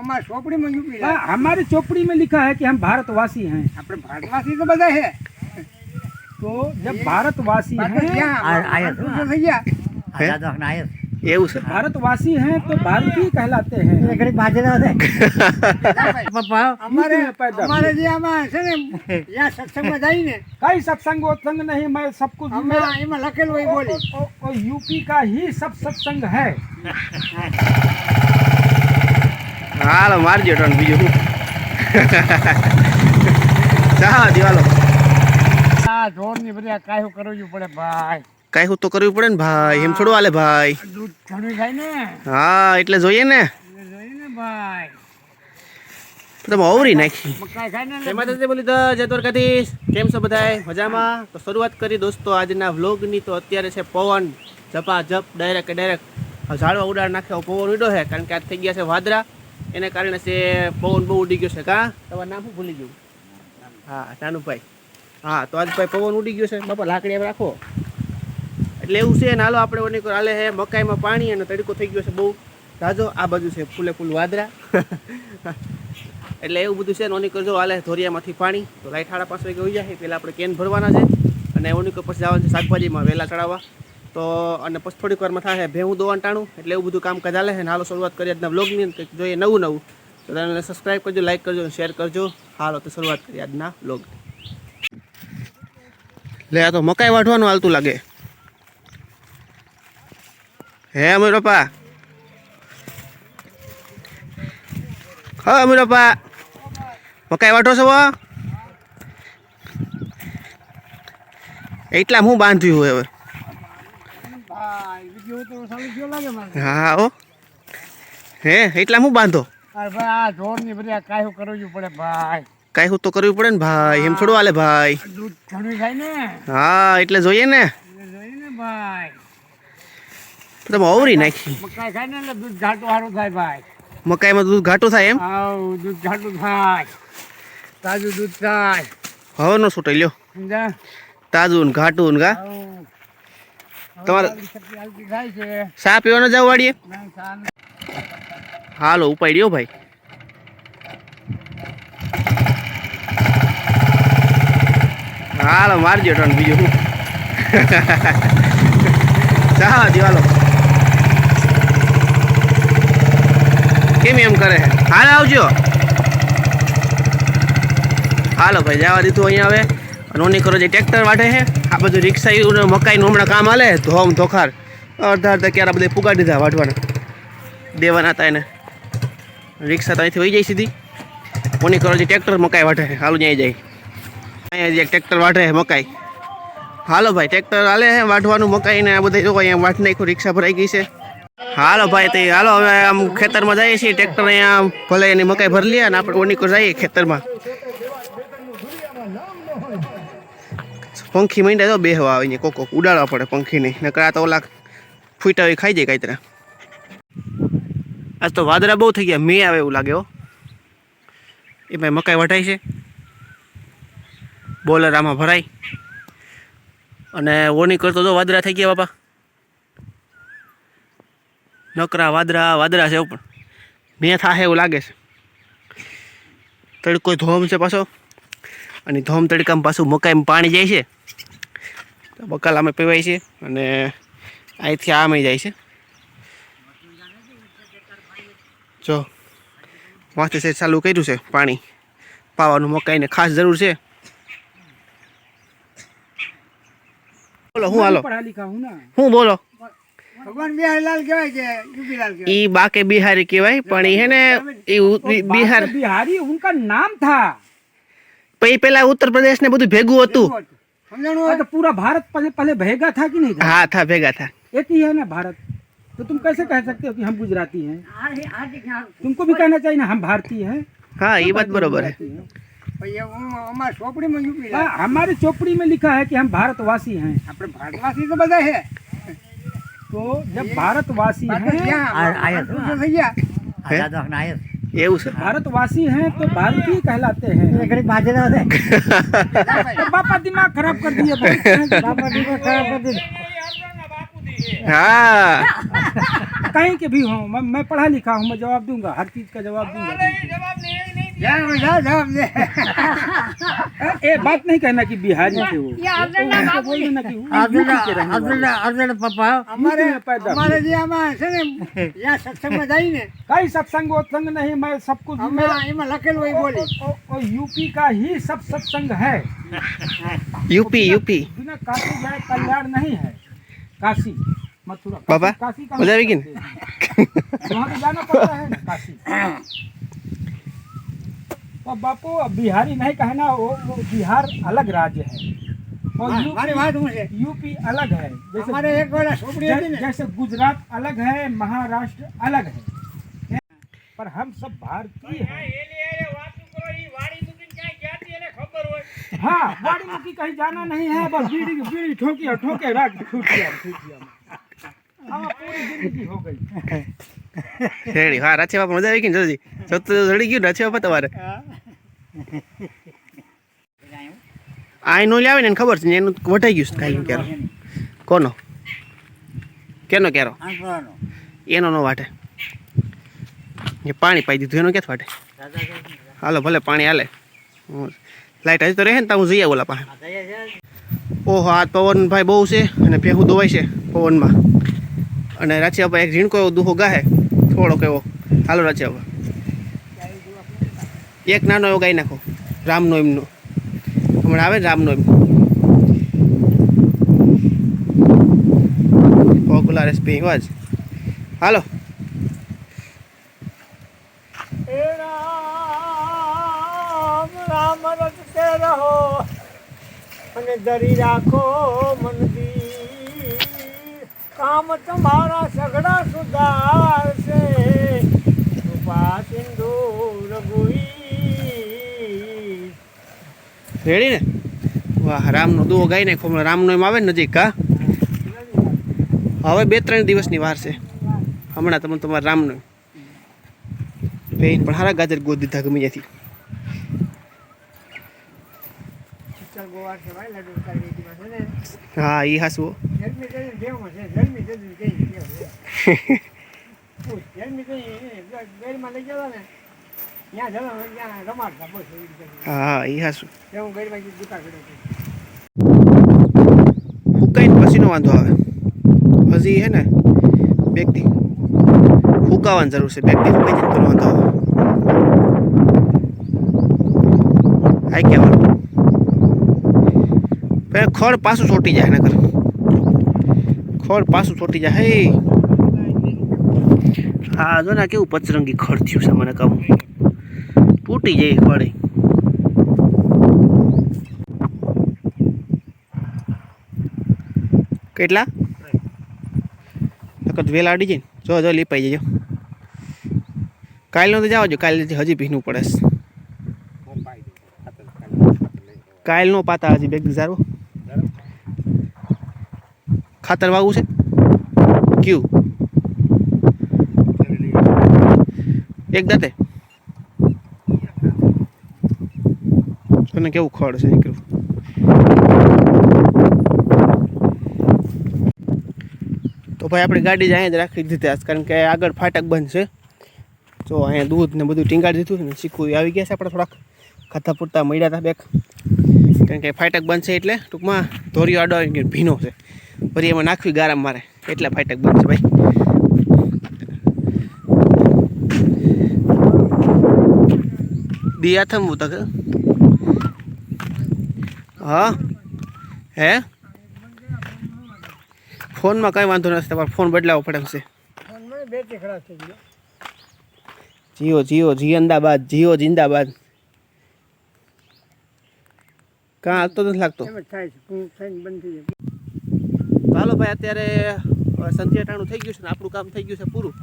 हमारे चोपड़ी में यूपी हाँ, हमारी चोपड़ी में लिखा है कि हम भारतवासी हैं अपने भारतवासी तो બધા है तो जब भारतवासी बात तो हैं क्या आ- आया था। तो भैया આઝાદ વખત આયો એવું છે भारतवासी हैं तो भारतीय कहलाते हैं એ ઘડી બાજરા દે પપ્પા અમારે યુપી में पैदा અમારે જે આમાં છે ને ત્યાં સત્સંગમાં જાય ને कई सत्संग वत्संग नहीं मैं सब कुछ અમે એમાં લખેલું હોય બોલી ओ- ओ- यूपी का ही सब सत्संग है હાલો મારજો ટન બીજું શું? ચા દિવાલો. આ ઢોર કાયું કરવું પડે ભાઈ. કાંઈ હું તો કરવું પડે ને ભાઈ. એમ થોડું હાલે ભાઈ. દૂધ ઘણું થાય ને. હા એટલે જોઈએ ને. જોઈએ ને ભાઈ. તમે અવરી નાખી. ને જય બોલી તો જય કેમ છો બધાય? મજામાં? તો શરૂઆત કરી દોસ્તો આજના વ્લોગની. તો અત્યારે છે પવન જપા જપ ડાયરેક્ટ. ડાયરેક્ટ ઝાડવા ઉડાડ નાખે પવન ઉડ્યો છે કારણ કે આજ થઈ ગયા છે વાદળા. એને કારણે છે પવન બહુ ઉડી ગયો છે કા? તમારું નામ શું ભૂલી ગયું? હા નાનુભાઈ. હા તો આજ ભાઈ પવન ઉડી ગયો છે. બાપા લાકડી એમ રાખો. એટલે એવું છે ને હાલો આપણે ઓની કરો હાલે છે મકાઈમાં પાણી અને તડકો થઈ ગયો છે બહુ. રાજો આ બાજુ છે ફૂલે ફૂલ વાદળા. એટલે એવું બધું છે ને ઓની કરજો હાલે ધોરિયામાંથી પાણી તો લાઈટ સાડા પાંચ વાગે હોઈ જાય પહેલાં આપણે કેન ભરવાના છે અને ઓની પછી જવાનું છે શાકભાજીમાં વહેલા ચડાવવા. તો અને પછી થોડીક વારમાં થાય ભેહું અંટાણું એટલે એવું બધું કામ ચાલે છે. ને હાલો શરૂઆત કરીએ આજના બ્લોગની કંઈક જોઈએ નવું નવું. તો તમે સબસ્ક્રાઈબ કરજો લાઈક કરજો શેર કરજો. હાલો તો શરૂઆત કરીએ આજના બ્લોગ લે, આ તો મકાઈ વાઢવાનું હાલતું લાગે. હે અમીર પપ્પા હા અમીર પપ્પા મકાઈ વાઢો છો? એટલા હું બાંધ્યું હવે ભાઈ બીજું તો સારું જો લાગે મને હા હો. હે એટલા હું બાંધો? કાંઈ હું તો કરવું પડે ને ભાઈ. એમ થોડું હાલે ભાઈ. હા એટલે જોઈએ ને. તમે અવરી નાખી. મકાઈ ખાય ને એટલે દૂધ ઘાટું સારું થાય ભાઈ. મકાઈમાં દૂધ ઘાટું થાય એમ? આવ દૂધ ઘાટું થાય. તાજું દૂધ થાય. હવે નો છૂટાઈ લ્યો તાજું ને ઘાટું ને ગા. તમારે સા પીવાનો જાવ વાડીએ? હાલો ઉપાડ્યો ભાઈ. હાલો, મારજો ટન બીજું શું. ચા દિવાલો કેમ એમ કરે? હાલ આવજો. હાલો ભાઈ, જવા દીધું અહીંયા હવે. નોની કરો જે ટ્રેક્ટર વાટે છે. બધું રિક્ષા ઈ મકાઈનું હમણાં કામ હાલે, ધોમ ધોખાર. અડધા અડધા ક્યારે બધા પુગાડી દીધા વાટવાના દેવાના હતા એને. રિક્ષા તો અહીંથી વહી જાય સીધી. કોની કરો જે ટ્રેક્ટર મકાઈ છે, હાલું ત્યાં જાય. અહીંયા ટ્રેક્ટર વાઢે છે મકાઈ. હાલો ભાઈ, ટ્રેક્ટર હાલે વાઢવાનું મકાઈ ને આ બધા જો અહીંયા વાટ નાખ્યું, રિક્ષા ભરાઈ ગઈ છે. હાલો ભાઈ તે હાલો, હવે આમ ખેતરમાં જઈએ છીએ, ટ્રેક્ટર અહીંયા ભલે એની મકાઈ ભરી અને આપણે ઓની જઈએ ખેતરમાં. પંખી માંડ્યા તો બે હવા આવીને કોક ઉડાડવા પડે પંખીને. નકર આ તો ઓલા ફૂટા હોય ખાઈ જાય કાંઈ આજ તો વાદરા બહુ થઈ ગયા. મેં આવે એવું લાગે હો. એમાં મકાઈ વટાય છે. બોલર આમાં ભરાય. અને ઓની કરતો તો વાદરા થઈ ગયા બાપા. નકરા વાદરા વાદરા છે પણ. મેં થાહે એવું લાગે છે. તડકો ધોમ છે પાછો. અને ધોમ તડકામાં પાછું મકાઈમાં પાણી જાય છે. બકાલામાં પીવાય છે અને અહીંથી આમે જાય છે. જો માથે સેટ ચાલુ કર્યું છે પાણી. પાવાનું મકાઈને ખાસ જરૂર છે. બોલો હું હાલો? હું બોલો? ભગવાન ઈ બાકે બિહારી કેવાય પણ ઈ હે ને એ બિહાર બિહારી નામ થા. પછી પેલા ઉત્તર પ્રદેશ ને બધું ભેગું હતું સમજાણું और तो पूरा भारत पहले पहले भेगा था कि नहीं था હા થા ભેગા થા एक ही है ना भारत तो तुम कैसे कह सकते हो कि हम गुजराती हैं तुमको भी कहना चाहिए ना हम भारतीय हैं હા એ વાત बरोबर है गुजराती हैं। ભાઈ હું અમારા ચોપડીમાં યુપીલાલ हाँ, हमारी चोपड़ी में लिखा है कि हम भारतवासी हैं આપણે ભારતવાસી તો બધા છે तो जब भारतवासी બાત તો हैं ક્યાં આ- આયા આટલું તો. તો થઈ ગયા આઝાદ વખત આયો એવું છે भारतवासी हैं तो भारतीय कहलाते हैं એ ઘડી બાજરા દે तो पापा दिमाग खराब कर दिए बहुत। બાપા દીવો ખરાબ કરી દીધો. હા कहीं के भी हों मैं मैं पढ़ा लिखा हूँ मैं जवाब दूंगा हर चीज का जवाब दूंगा जा जा जवाब दे ए बात नहीं कहना कि बिहारी थे वो ये अब्दुल्ला उनको बाबू बोल देना कि वो અબ્દુલ્લા यूपी के रहने वाले અબ્દુલ્લા અબ્દુલ્લા પપ્પા અમારે યુપીમાં પેદા અમારે જે આમાં છે ને ત્યાં સત્સંગમાં જાય ને कई सत्संग वत्संग नहीं मैं सब कुछ અમે मेरा એમાં લખેલું હોય બોલી ओ- ओ- यूपी का ही सब सत्संग है યુપી યુપી बिना काशी जाए कल्याण नहीं है काशी मथुरा काशी- बाबा, काशी का मजा आएगी हम कहते हैं। वहाँ तो जाना पड़ता है ना काशी तो बापू अब बिहारी नहीं कहना वो, वो बिहार अलग राज्य है और મા- મારી यूपी વાત શું છે यूपी अलग है जैसे અમારે એક વાર છોકરી હતી जै- ને जैसे गुजरात अलग है महाराष्ट्र अलग है पर हम सब भारतीय हैं हाँ गाड़ी मुकी कहीं जाना नहीं है बस बीड़ी बीड़ी ठोकिया ठोके राख ठूकिया ठूकिया हाँ पूरी जिंदगी हो गई રેડી હા રાચે બાપા મજા આવી ગઈ ને જલ્દી સત્તર રડી ગયું રાચે બાપા તમારે આ નો લાવે ને ખબર છે એનું વટાઈ ગયું કાંઈ ક્યારો કોનો? કેનો કેરો? એનો નો વાટે. એ પાણી પાઈ દીધું, એનો ક્યાંથી વાટે? હાલો, ભલે પાણી હાલે. લાઈટ હજી તો રહે ને તો હું જઈ આવું ઓલા પાસે. ઓહો, આ પવન ભાઈ બહુ છે અને ભેહું દોવાય છે પવનમાં. અને રાચી બાપા એક ઝીણકો એવો દુહો ગાહે. થોડોક એવો. હાલો રાચી બાપા એક નાનો એવો ગાઈ નાખો. રામનો એમનો હમણાં આવે ને રામનો એમ પોગુલા રેસપી વાજ હાલો. રામ રહો. અને ધરી રાખો મંદિર. કામ તમારા સગડા સુધારશે. કૃપા સિંધુ રઘુઈ રેડી ને? વાહ રામનો દુઓ ગાઈ નાખો હમણાં રામનો એમ આવે ને નજીક કા હવે બે ત્રણ દિવસની વાર છે. હમણાં તમને તમારા રામનો. બેન પણ હારા ગાજર ગોદ દીધા ગમે ત્યાંથી. ને. હા એ હાસવો. ગેરમાં હા એ હાસું ફૂકાઈને પછીનો વાંધો આવે. હજી હે ને વ્યક્તિ ફૂકાવાની જરૂર છે વ્યક્તિ ફૂકાઈ જાય તો વાંધો આવે. આઈ કહેવાનું ખડ પાછું છોટી જાય નકર. ખડ પાછું છોટી જાય હે. હા જો ને કેવું પચરંગી ખડ થયું છે મને કહું. તૂટી જાય વળી. કેટલા? નકર વેલા અડી જાય ને જો જો, લીપાઈ જજો. કાલનો તો જાવ જો, કાલે હજી ભીનું પડે. કાલનો પાતા હજી બેગ સારું ખાતર વાવું છે? કયું? એક દાંતે. તને કેવું ખડ છે નીકળ્યું? તો ભાઈ આપણી ગાડી જ અહીંયા જ રાખી દીધી આજ, કારણ કે આગળ ફાટક બંધ છે. જો અહીંયા દૂધ ને બધું ટીંગાડી દીધું ને શીખવું આવી ગયા છે આપણે થોડાક. ખાતા પૂરતા મળ્યા હતા બેક. કારણ કે ફાટક બંધ છે એટલે ટૂંકમાં ધોરીઓ આડો ભીનો છે. ફરી એમાં નાખવી ગારામ મારે. એટલે ફાટક બંધ છે ભાઈ. દિયા થમવું તક હા? હે? ફોનમાં કાંઈ વાંધો નથી તમારે ફોન બદલાવો પડે એમ છે. જીઓ જીઓ અમદાવાદ જીઓ જિંદાબાદ. કાં હાલતો નથી લાગતો? હાલો ભાઈ અત્યારે સંધ્યા ટાણું થઈ ગયું છે ને આપણું કામ થઈ ગયું છે પૂરું.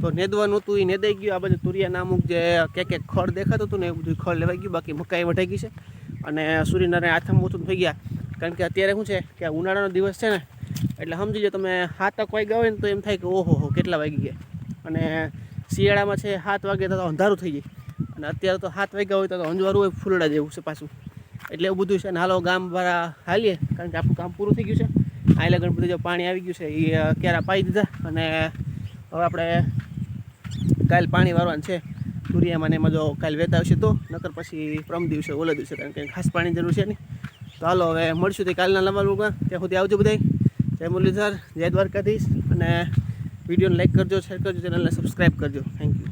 તો નેદવાનું હતું એ નેદાઈ ગયું. આ બધું તુરિયાના અમુક જે કે કે ખડ દેખાતું હતું ને એ બધું ખડ લેવાઈ ગયું. બાકી મકાઈ વટાઈ ગઈ છે. અને સૂર્યનારાયણ આથમ મોથું થઈ ગયા. કારણ કે અત્યારે શું છે કે ઉનાળાનો દિવસ છે ને, એટલે સમજી લો તમે સાતક વાગ્યા હોય ને તો એમ થાય કે ઓહો હો, કેટલા વાગી ગયા. અને શિયાળામાં છે સાત વાગે તો અંધારું થઈ જાય. અને અત્યારે તો સાત વાગ્યા હોય તો અંજવારું હોય, ફૂલડા જેવું છે પાછું. એટલે એવું બધું છે. ને હાલો ગામ વાળા હાલીએ, કારણ કે આપણું કામ પૂરું થઈ ગયું છે. આ લગન બધું જે પાણી આવી ગયું છે, એ ક્યારે પાઈ દીધા. અને હવે આપણે કાલ પાણી વારવાનું છે. તુરિયામાં ને એમાં જો કાલે વહેતા આવશે તો, નકર પછી પ્રમ દિવસે, ઓલા દિવસે કારણ કે ખાસ પાણી જરૂર છે નહીં. તો હાલો, હવે મળશું તે કાલના લાંબા લોગમાં ત્યાં સુધી આવજો બધા જય મુરલીધર, જય દ્વારકાધીશ. અને વિડીયોને લાઈક કરજો શેર કરજો ચેનલને સબસ્ક્રાઈબ કરજો. Thank you